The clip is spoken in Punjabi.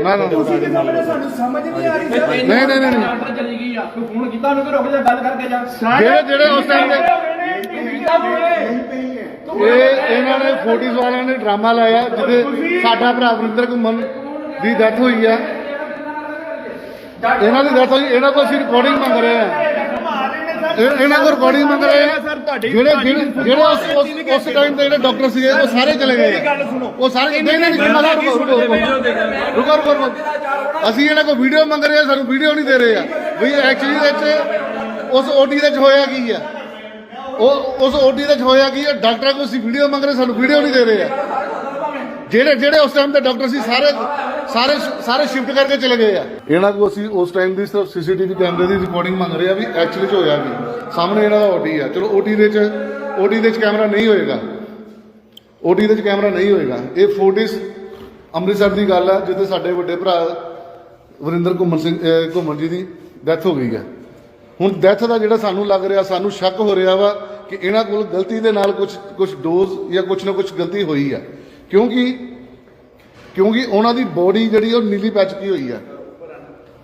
ਨਾ ਨਾ ਤੁਸੀਂ ਦੇ ਸਾਹਮਣੇ ਸਾਨੂੰ ਸਮਝ ਨਹੀਂ ਆ ਰਹੀ ਸਰ। ਨਹੀਂ ਨਹੀਂ ਨਹੀਂ। ਨਹੀਂ। ਡਾਕਟਰ ਚਲੀ ਗਈ ਆ। ਤੂੰ ਫੋਨ ਕੀਤਾ ਉਹਨੂੰ ਕਿ ਰੁਕ ਜਾ ਗੱਲ ਕਰਕੇ ਜਾ। ਜਿਹੜੇ ਜਿਹੜੇ ਉਸ ਟਾਈਮ ਤੇ ਇਹ ਇਹਨਾਂ ਨੇ ਫੋਟੀਜ਼ ਵਾਲਿਆਂ ਨੇ ਡਰਾਮਾ ਲਾਇਆ ਜਿਹਦੇ ਸਾਡਾ ਭਰਾ ਵਰਿੰਦਰ ਘੁੰਮਣ ਦੀ ਡੈਥ ਹੋਈ ਆ। ਇਹਨਾਂ ਦੀ ਡੈਥ ਹੋਈ ਇਹਨਾਂ ਕੋਲ ਅਸੀਂ ਰਿਕਾਰਡਿੰਗ ਮੰਗ ਰਹੇ ਆ। ਇਹਨਾਂ ਕੋਲ ਰਿਕਾਰਡਿੰਗ ਮੰਗ ਰਹੇ ਆ ਜਿਹੜੇ ਜਿਹੜੇ ਜਿਹੜੇ ਉਸ ਉਸ- ਟਾਈਮ ਤੇ ਜਿਹੜੇ ਡਾਕਟਰ ਸੀਗੇ ਉਹ ਸਾਰੇ ਚਲੇ ਗਏ। ਉਹ ਸਾਰੇ ਨਹੀਂ ਨਹੀਂ ਮਜ਼ਾ ਰੁਕੋ ਰੁਕੋ ਰੁਕੋ ਰੁਕੋ ਅਸੀਂ ਇਹਨਾਂ ਕੋਲ ਵੀਡੀਓ ਮੰਗ ਰਹੇ ਆ ਸਾਨੂੰ ਵੀਡੀਓ ਨਹੀਂ ਦੇ ਰਹੇ ਆ। ਵੀ ਐਕਚੁਅਲੀ ਵਿੱਚ ਉਸ ਓਟੀ ਦੇ ਚ ਹੋਇਆ ਕੀ ਆ? ਉਹ ਉਸ ਓਟੀ ਦੇ ਚ ਹੋਇਆ ਕੀ ਆ? ਡਾਕਟਰਾਂ ਕੋਲ ਅਸੀਂ ਵੀਡੀਓ ਮੰਗ ਰਹੇ ਸਾਨੂੰ ਵੀਡੀਓ ਨਹੀਂ ਦੇ ਰਹੇ ਆ। ਜਿਹੜੇ ਜਿਹੜੇ ਉਸ ਟਾਈਮ ਤੇ ਡਾਕਟਰ ਸੀ ਸਾਰੇ ਸਾਰੇ ਸਾਰੇ ਸ਼ਿਫਟ ਕਰਕੇ ਚਲੇ ਗਏ ਆ। ਇਹਨਾਂ ਕੋਲ ਅਸੀਂ ਉਸ ਟਾਈਮ ਦੀ ਸਿਰਫ ਸੀਸੀਟੀਵੀ ਕੈਮਰੇ ਦੀ ਰਿਕਾਰਡਿੰਗ ਮੰਗ ਰਹੇ ਆ ਵੀ ਐਕਚੁਅਲੀ ਚ ਹੋਇਆ ਕੀ। ਸਾਹਮਣੇ ਇਹਨਾਂ ਦਾ ਓਟੀ ਆ। ਚਲੋ ਓਟੀ ਦੇ ਚ ਓਟੀ ਦੇ ਚ ਕੈਮਰਾ ਨਹੀਂ ਹੋਏਗਾ। ਓਟੀ ਦੇ ਚ ਕੈਮਰਾ ਨਹੀਂ ਹੋਏਗਾ। ਇਹ ਫੋਟਿਸ ਅੰਮ੍ਰਿਤਸਰ ਦੀ ਗੱਲ ਆ, ਜਿੱਥੇ ਸਾਡੇ ਵੱਡੇ ਭਰਾ ਵਰਿੰਦਰ ਘੁੰਮਣ ਸਿੰਘ ਘੁੰਮਣ ਜੀ ਦੀ ਡੈਥ ਹੋ ਗਈ ਹੈ ਹੁਣ ਡੈਥ ਦਾ ਜਿਹੜਾ ਸਾਨੂੰ ਲੱਗ ਰਿਹਾ, ਸਾਨੂੰ ਸ਼ੱਕ ਹੋ ਰਿਹਾ ਵਾ ਕਿ ਇਹਨਾਂ ਕੋਲ ਗਲਤੀ ਦੇ ਨਾਲ ਕੁਝ ਕੁਝ ਡੋਜ਼ ਜਾਂ ਕੁਝ ਨਾ ਕੁਝ ਗਲਤੀ ਹੋਈ ਆ। ਕਿਉਂਕਿ ਕਿਉਂਕਿ ਉਹਨਾਂ ਦੀ ਬੋਡੀ ਜਿਹੜੀ ਉਹ ਨੀਲੀ ਪੈ ਚੁੱਕੀ ਹੋਈ ਆ।